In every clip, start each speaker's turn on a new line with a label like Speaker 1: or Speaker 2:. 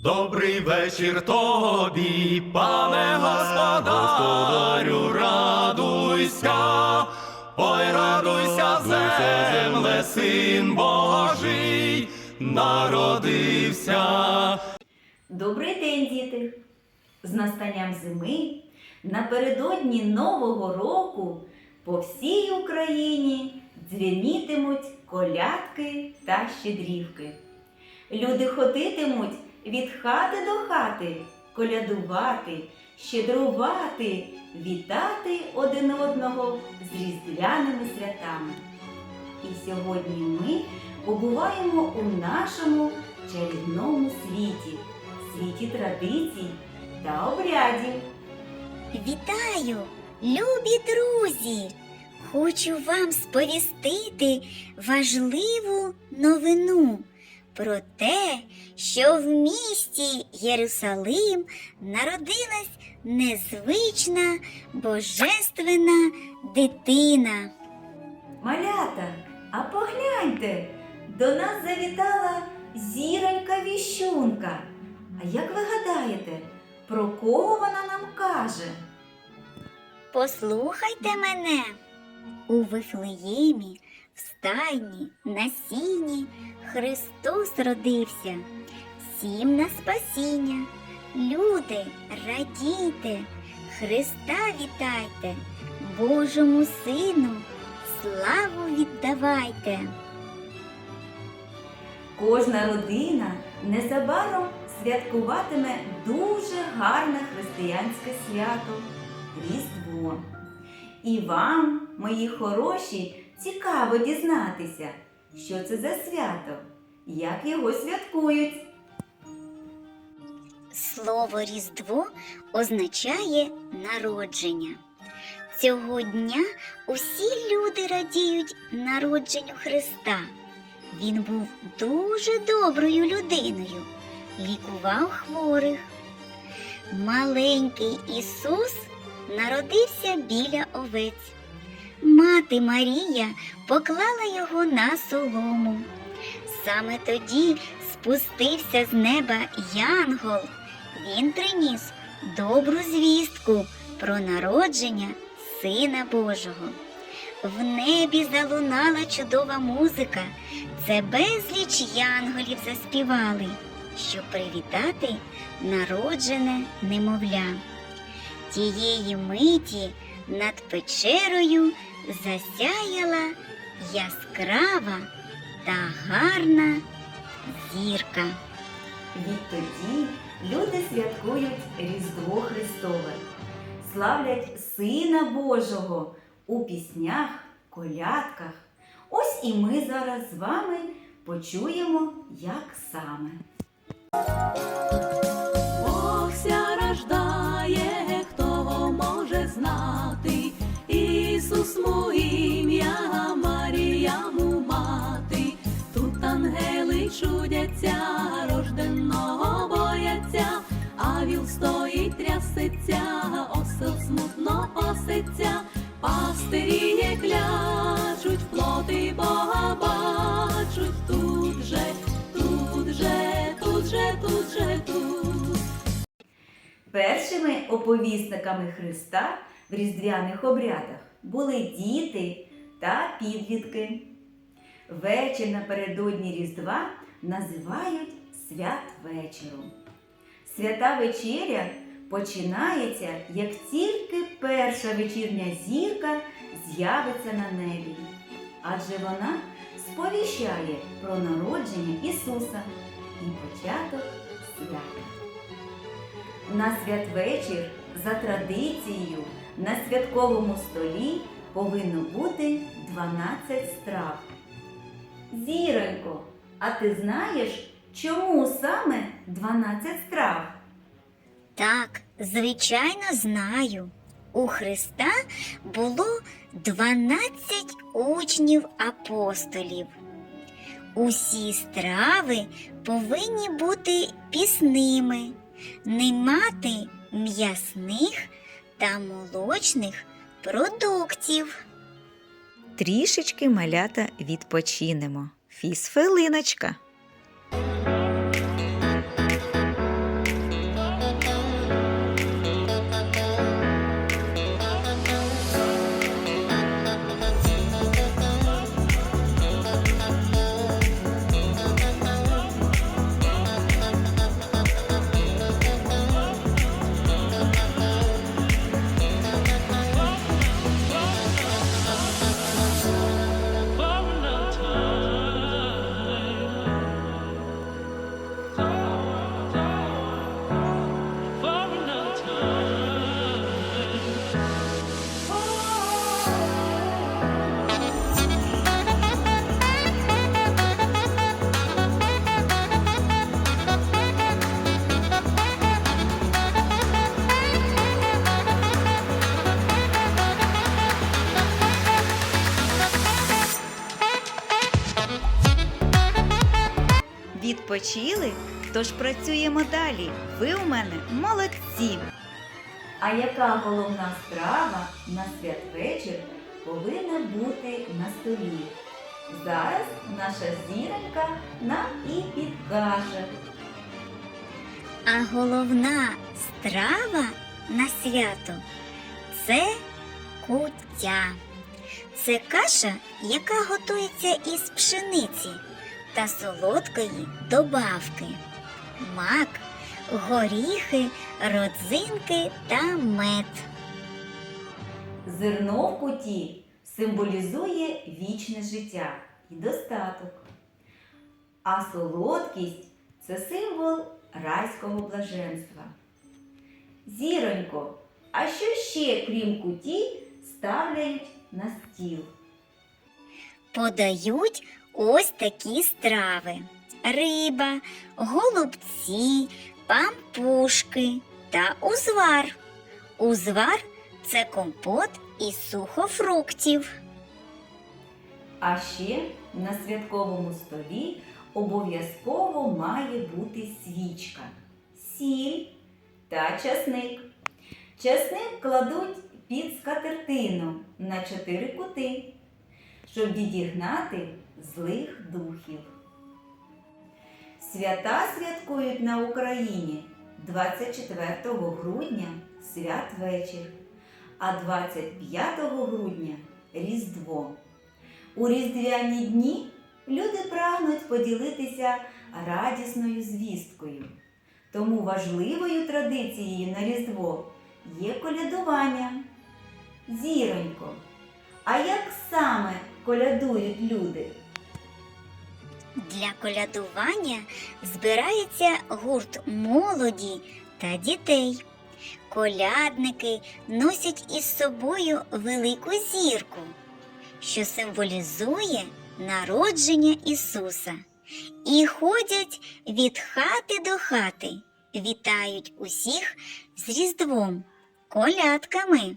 Speaker 1: Добрий вечір тобі, пане господарю, радуйся, ой, радуйся, земле, син Божий, народився.
Speaker 2: Добрий день, діти! З настанням зими напередодні Нового року по всій Україні дзвенітимуть колядки та щедрівки. Люди ходитимуть від хати до хати, колядувати, щедрувати, вітати один одного з різдвяними святами. І сьогодні ми побуваємо у нашому чарівному світі, світі традицій та обрядів.
Speaker 3: Вітаю, любі друзі! Хочу вам сповістити важливу новину про те, що в місті Єрусалим народилась незвична божественна дитина.
Speaker 2: Малята, а погляньте, до нас завітала зіронька віщунка. А як ви гадаєте, про кого вона нам каже?
Speaker 3: Послухайте мене. У Вифлеємі, в стайні, на сіні Христос родився, всім на спасіння. Люди, радійте, Христа вітайте, Божому Сину, славу віддавайте.
Speaker 2: Кожна родина незабаром святкуватиме дуже гарне християнське свято Різдво. І вам, мої хороші, цікаво дізнатися, що це за свято, як його святкують.
Speaker 3: Слово Різдво означає народження. Цього дня усі люди радіють народженню Христа. Він був дуже доброю людиною, лікував хворих. Маленький Ісус народився біля овець. Мати Марія поклала його на солому. Саме тоді спустився з неба янгол. Він приніс добру звістку про народження Сина Божого. В небі залунала чудова музика. Це безліч янголів заспівали, щоб привітати народжене немовля. Тієї миті над печерою засяяла яскрава та гарна зірка.
Speaker 2: Відтоді люди святкують Різдво Христове, славлять Сина Божого у піснях, колядках. Ось і ми зараз з вами почуємо, як саме.
Speaker 4: Бог чудяться, рожденого бояться, а віл стоїть трясеться, осел смутно пасеться, пастирі не клячуть, плоти Бога бачуть, тут же, тут же, тут же, тут же, тут.
Speaker 2: Першими оповісниками Христа в різдвяних обрядах були діти та підлітки. Вечір напередодні Різдва називають святвечором. Свята вечеря починається, як тільки перша вечірня зірка з'явиться на небі, адже вона сповіщає про народження Ісуса і початок свята. На святвечір за традицією на святковому столі повинно бути 12 страв. Зіронько, а ти знаєш, чому саме 12 страв?
Speaker 3: Так, звичайно, знаю. У Христа було 12 учнів апостолів. Усі страви повинні бути пісними, не мати м'ясних та молочних продуктів.
Speaker 5: Трішечки малята відпочинемо. Фізфилиночка. Відпочили? Тож працюємо далі. Ви у мене молодці!
Speaker 2: А яка головна страва на святвечір повинна бути на столі? Зараз наша зіронька нам і підкаже.
Speaker 3: А головна страва на свято це куття. Це каша, яка готується із пшениці та солодкої добавки. Мак, горіхи, родзинки та мед.
Speaker 2: Зерно в куті символізує вічне життя і достаток. А солодкість це символ райського блаженства. Зіронько, а що ще, крім куті, ставляють на стіл?
Speaker 3: Подають ось такі страви: риба, голубці, пампушки та узвар. Узвар це компот із сухофруктів.
Speaker 2: А ще на святковому столі обов'язково має бути свічка, сіль та часник. Часник кладуть під скатертину на чотири кути, щоб відігнати злих духів. Свята святкують на Україні 24 грудня святвечір, а 25 грудня Різдво. У різдвяні дні люди прагнуть поділитися радісною звісткою. Тому важливою традицією на Різдво є колядування. Зіронько, а як саме колядують люди?
Speaker 3: Для колядування збирається гурт молоді та дітей. Колядники носять із собою велику зірку, що символізує народження Ісуса, і ходять від хати до хати, вітають усіх з Різдвом, колядками.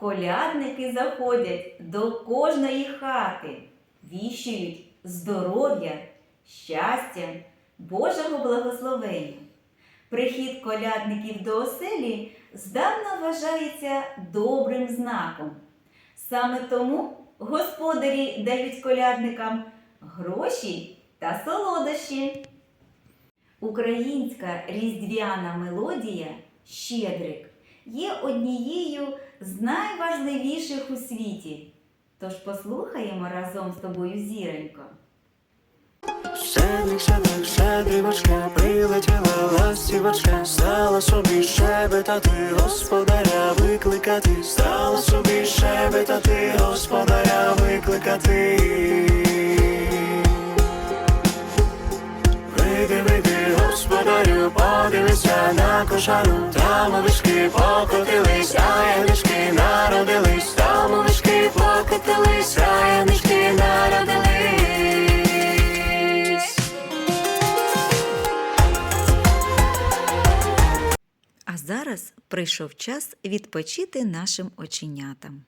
Speaker 2: Колядники заходять до кожної хати, віщують здоров'я, щастя, Божого благословення. Прихід колядників до оселі здавна вважається добрим знаком. Саме тому господарі дають колядникам гроші та солодощі. Українська різдвяна мелодія Щедрик є однією з найважливіших у світі. Тож послухаємо разом з тобою зіронько.
Speaker 6: Щедрик, щедрик, щедрівочка, прилетіла ластівочка, стала собі щебетати, господаря викликати, стала собі щебетати, господаря викликати. Подивися на кошару, там овечки покотились, а янички народились, там овечки покотились, а янички народились.
Speaker 5: А зараз прийшов час відпочити нашим оченятам.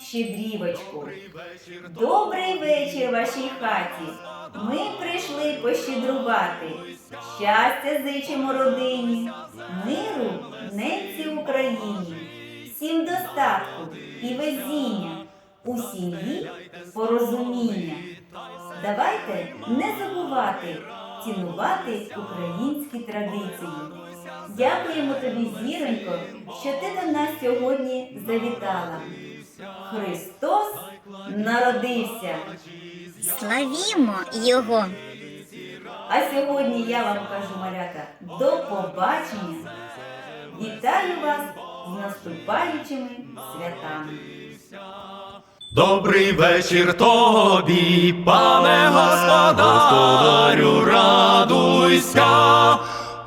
Speaker 2: Щедрівочку. Добрий вечір вашій хаті. Ми прийшли пощедрувати. Щастя зичимо родині, миру ненці Україні, всім достатку і везіння, у сім'ї порозуміння. Давайте не забувати цінувати українські традиції. Дякуємо тобі, зіронько, що ти до нас сьогодні завітала. Христос народився.
Speaker 3: Славімо Його!
Speaker 2: А сьогодні я вам кажу, малята, до побачення. Вітаю вас з наступаючими святами.
Speaker 1: Добрий вечір тобі, пане господарю, радуйся,